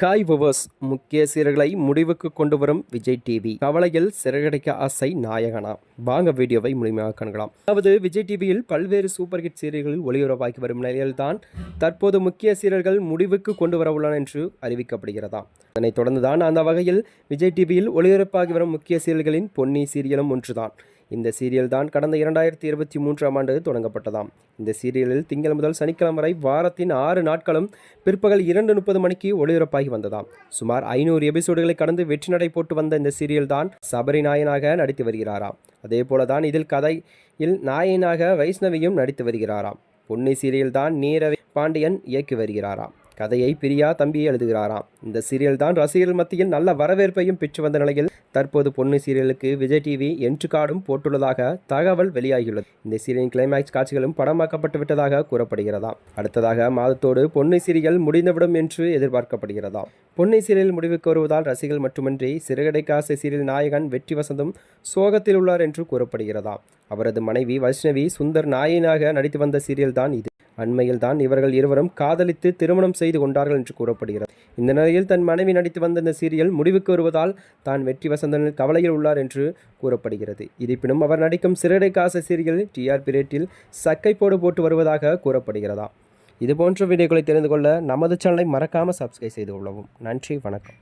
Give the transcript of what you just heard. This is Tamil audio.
ஹாய் விவர்ஸ் முக்கிய சீரர்களை முடிவுக்கு கொண்டு வரும் விஜய் டிவி கவலையில் சிறகடைக்க ஆசை நாயகனா? வாங்க வீடியோவை முழுமையாக காணலாம் அதாவது விஜய் டிவியில் பல்வேறு சூப்பர் ஹிட் சீரியல்களில் ஒளிபரப்பாகி வரும் நிலையில்தான் தற்போது முக்கிய சீரியல்கள் முடிவுக்கு கொண்டு வர உள்ளன என்று அறிவிக்கப்படுகிறதா? அதனைத் தொடர்ந்துதான் அந்த வகையில் விஜய் டிவியில் ஒளிபரப்பாகி வரும் முக்கிய சீரியல்களின் பொன்னி சீரியலும் ஒன்றுதான். இந்த சீரியல் தான் கடந்த இரண்டாயிரத்தி இருபத்தி மூன்றாம் ஆண்டு தொடங்கப்பட்டதாம். இந்த சீரியலில் திங்கள் முதல் சனிக்கிழமை வரை வாரத்தின் ஆறு நாட்களும் பிற்பகல் இரண்டு முப்பது மணிக்கு ஒளிபரப்பாகி வந்ததாம். சுமார் ஐநூறு எபிசோடுகளை கடந்து வெற்றி நடை போட்டு வந்த இந்த சீரியல் தான் சபரி நாயனாக நடித்து வருகிறாராம். அதே போலதான் இதில் கதையில் நாயனாக வைஷ்ணவியும் நடித்து வருகிறாராம். பொன்னி சீரியல் தான் நீரவி பாண்டியன் இயக்கி வருகிறாராம். கதையை பிரியா தம்பி எழுதுகிறாராம். இந்த சீரியல் தான் ரசிகர்கள் மத்தியில் நல்ல வரவேற்பையும் பெற்று வந்த நிலையில் தற்போது பொண்ணு சீரியலுக்கு விஜய் டிவி என்ட்ரு கார்டும் போட்டுள்ளதாக தகவல் வெளியாகியுள்ளது. இந்த சீரியலின் கிளைமேக்ஸ் காட்சிகளும் படமாக்கப்பட்டு விட்டதாக கூறப்படுகிறதாம். அடுத்ததாக மாதத்தோடு பொண்ணு சீரியல் முடிந்துவிடும் என்று எதிர்பார்க்கப்படுகிறதாம். பொன்னை சீரியல் முடிவுக்கு வருவதால் ரசிகர்கள் மட்டுமின்றி சிறுகடை காசை சீரியல் நாயகன் வெற்றி வசந்தும் சோகத்தில் உள்ளார் என்று கூறப்படுகிறதாம். அவரது மனைவி வைஷ்ணவி சுந்தர் நாயினாக நடித்து வந்த சீரியல் தான் இது. அண்மையில் தான் இவர்கள் இருவரும் காதலித்து திருமணம் செய்து கொண்டார்கள் என்று கூறப்படுகிறது. இந்த நிலையில் தன் மனைவி நடித்து வந்த இந்த சீரியல் முடிவுக்கு வருவதால் தான் வெற்றி வசந்தனில் கவலையில் உள்ளார் என்று கூறப்படுகிறது. இருப்பினும் அவர் நடிக்கும் சிறடை காச சீரியல் டிஆர்பி ரேட்டில் சக்கை போடு போட்டு வருவதாக கூறப்படுகிறதா? இதுபோன்ற வீடியோக்களை தெரிந்து கொள்ள நமது சேனலை மறக்காமல் சப்ஸ்கிரைப் செய்து கொள்ளவும். நன்றி வணக்கம்.